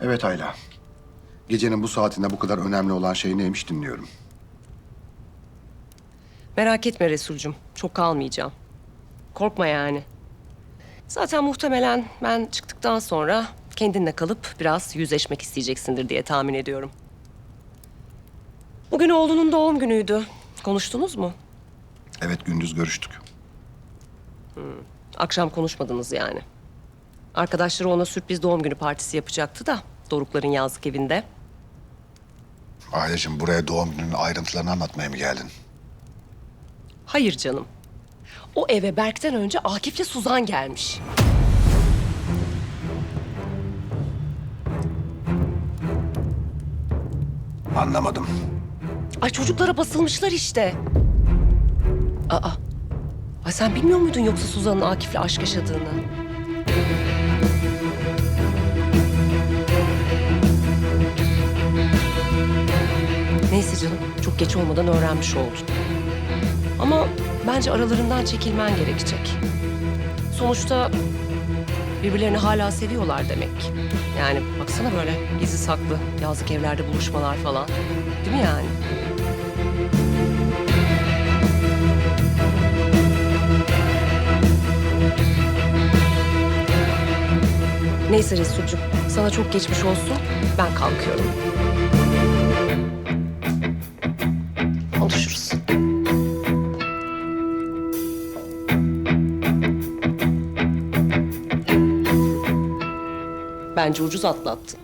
Evet Ayla. Gecenin bu saatinde bu kadar önemli olan şey neymiş dinliyorum. Merak etme Resulcüm. Çok kalmayacağım. Korkma yani. Zaten muhtemelen ben çıktıktan sonra kendinle kalıp biraz yüzleşmek isteyeceksindir diye tahmin ediyorum. Bugün oğlunun doğum günüydü. Konuştunuz mu? Evet gündüz görüştük. Akşam konuşmadınız yani. Arkadaşları ona sürpriz doğum günü partisi yapacaktı da Dorukların yazlık evinde. Aileciğim buraya doğum gününün ayrıntılarını anlatmaya mı geldin? Hayır canım. O eve Berk'ten önce Akif'le Suzan gelmiş. Anlamadım. Ay çocuklara basılmışlar işte. Aa. Ay sen bilmiyor muydun yoksa Suzan'ın Akif'le aşk yaşadığını? Neyse canım, çok geç olmadan öğrenmiş oldun. Ama bence aralarından çekilmen gerekecek. Sonuçta birbirlerini hala seviyorlar demek. Yani baksana böyle gizli saklı yazlık evlerde buluşmalar falan. Değil mi yani? Neyse Resulcüm, sana çok geçmiş olsun. Ben kalkıyorum. Konuşuruz. Bence ucuz atlattın.